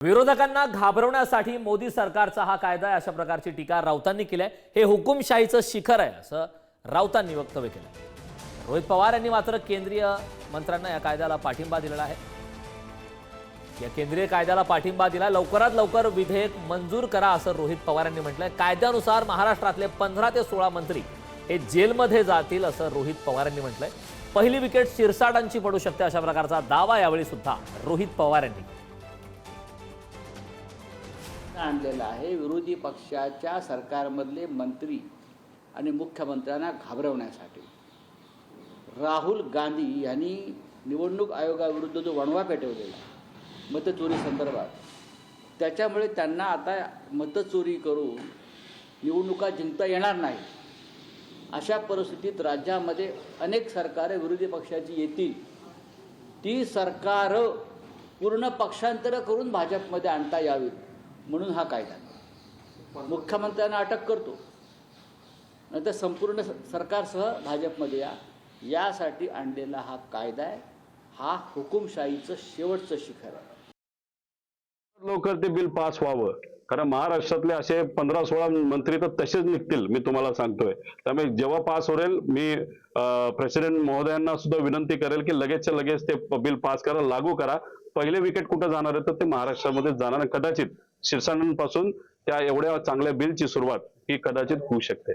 विरोधकांना घाबरवण्यासाठी मोदी सरकारचा हा कायदा आहे अशा प्रकारची टीका राऊतांनी केली आहे. हे हुकुमशाहीचं शिखर आहे असं राऊतांनी वक्तव्य केलं रोहित पवार यांनी मात्र केंद्रीय मंत्र्यांना या कायद्याला पाठिंबा दिलेला आहे. या केंद्रीय कायद्याला पाठिंबा दिला लवकरात लवकर विधेयक मंजूर करा असं रोहित पवार यांनी म्हटलंय. कायद्यानुसार महाराष्ट्रातले पंधरा ते सोळा मंत्री हे जेलमध्ये जातील असं रोहित पवार यांनी म्हटलंय. पहिली विकेट शिरसाटांची पडू शकते अशा प्रकारचा दावा यावेळी सुद्धा रोहित पवार यांनी केला. आणलेला आहे. विरोधी पक्षाच्या सरकारमधले मंत्री आणि मुख्यमंत्र्यांना घाबरवण्यासाठी. राहुल गांधी यांनी निवडणूक आयोगाविरुद्ध जो वणवा पेटवलेला मतचोरी संदर्भात. त्याच्यामुळे त्यांना आता मतचोरी करून निवडणुका जिंकता येणार नाही. अशा परिस्थितीत राज्यामध्ये अनेक सरकारे विरोधी पक्षाची येतील. ती सरकार पूर्ण पक्षांतर करून भाजपमध्ये आणता यावीत. म्हणून हा कायदा मुख्यमंत्र्यांना अटक करतो. नंतर संपूर्ण सरकारसह भाजपमध्ये या. यासाठी आणलेला हा कायदा आहे. हा हुकुमशाहीचं शेवटचं शिखर आहे. लवकर ते बिल पास व्हावं. कारण महाराष्ट्रातले असे पंधरा सोळा मंत्री तर तसेच निघतील मी तुम्हाला सांगतोय. त्यामुळे जेव्हा पास होईल मी प्रेसिडेंट महोदयांना सुद्धा विनंती करेल की लगेचच्या लगेच ते बिल पास करा लागू करा. पहिले विकेट कुठं जाणार आहे तर ते महाराष्ट्रामध्ये जाणार कदाचित शिरसाटांपासून त्या एवढ्या चांगल्या बिलची सुरुवात ही कदाचित होऊ शकते.